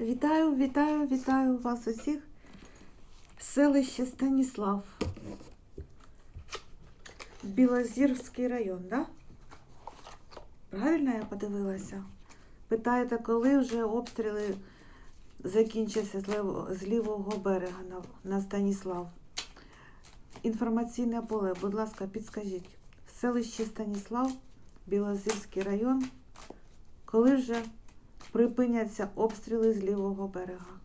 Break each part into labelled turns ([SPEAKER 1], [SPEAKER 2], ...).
[SPEAKER 1] Вітаю, вітаю, вітаю вас усіх. Селище Станіслав. Білозірський район, да? Правильно я подивилася? Питаєте, коли вже обстріли закінчаться з лівого берега на, на Станіслав? Інформаційне поле, будь ласка, підскажіть. Селище Станіслав, Білозірський район. Коли вже припиняться обстріли з лівого берега?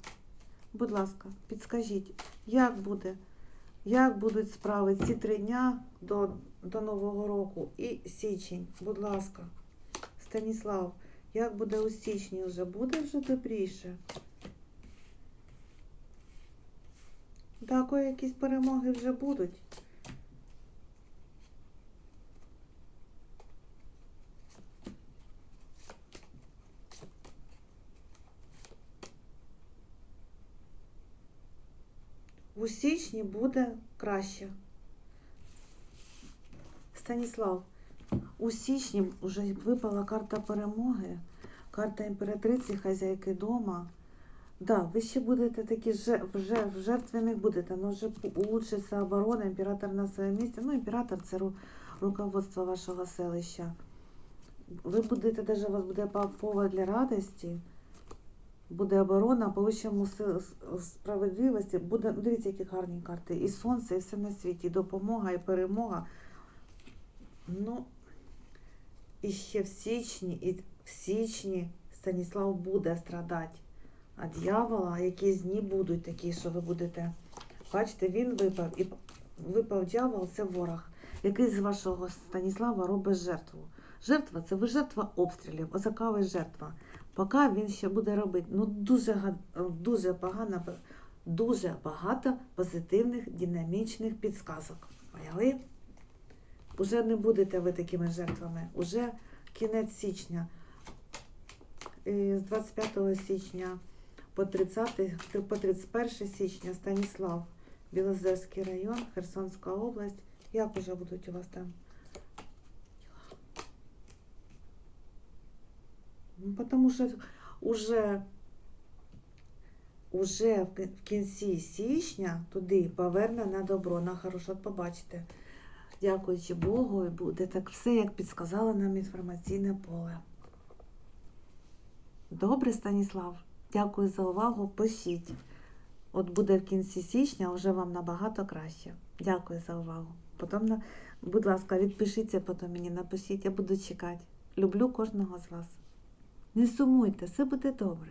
[SPEAKER 1] Будь ласка, підскажіть, як буде? Як будуть справи ці три дня до, до Нового року і січень? Будь ласка, Станіслав, як буде у січні вже? Буде вже добріше? Так, якісь перемоги вже будуть. У січні буде краще. Станіслав, у січні вже випала карта перемоги, карта імператриці, хазяйки дома. Да, ви ще будете такі же- вже в жертві не будете, але вже улучшиться оборона, імператор на своєму місці. Ну, імператор це ру- руководство вашого селища. Ви будете, навіть у вас буде по- повод для радості буде оборона, по вищому си- с- справедливості, буде, ну, дивіться, які гарні карти. І сонце, і все на світі, і допомога, і перемога. Ну, і ще в січні, і в січні Станіслав буде страдати. А дьявола, якісь дні будуть такі, що ви будете. Бачите, він випав, і випав дьявол, це ворог, який з вашого Станіслава робить жертву. Жертва це ви жертва обстрілів, отака жертва. Поки він ще буде робити. Ну дуже дуже погано, дуже багато позитивних динамічних підсказок. Поняли? Уже не будете ви такими жертвами. Уже кінець січня. І З 25 січня по 30, по 31 січня Станіслав, Білозерський район, Херсонська область. Як уже будуть у вас там? Потому що уже, уже в кінці січня туди поверне на добро, на хорошо, От побачите. Дякуючи Богу, і буде так все, як підсказало нам інформаційне поле. Добре, Станіслав, дякую за увагу. Пишіть. От буде в кінці січня, вже вам набагато краще. Дякую за увагу. Потім, будь ласка, відпишіться, потім мені напишіть, я буду чекати. Люблю кожного з вас. Не сумуйте, все буде добре.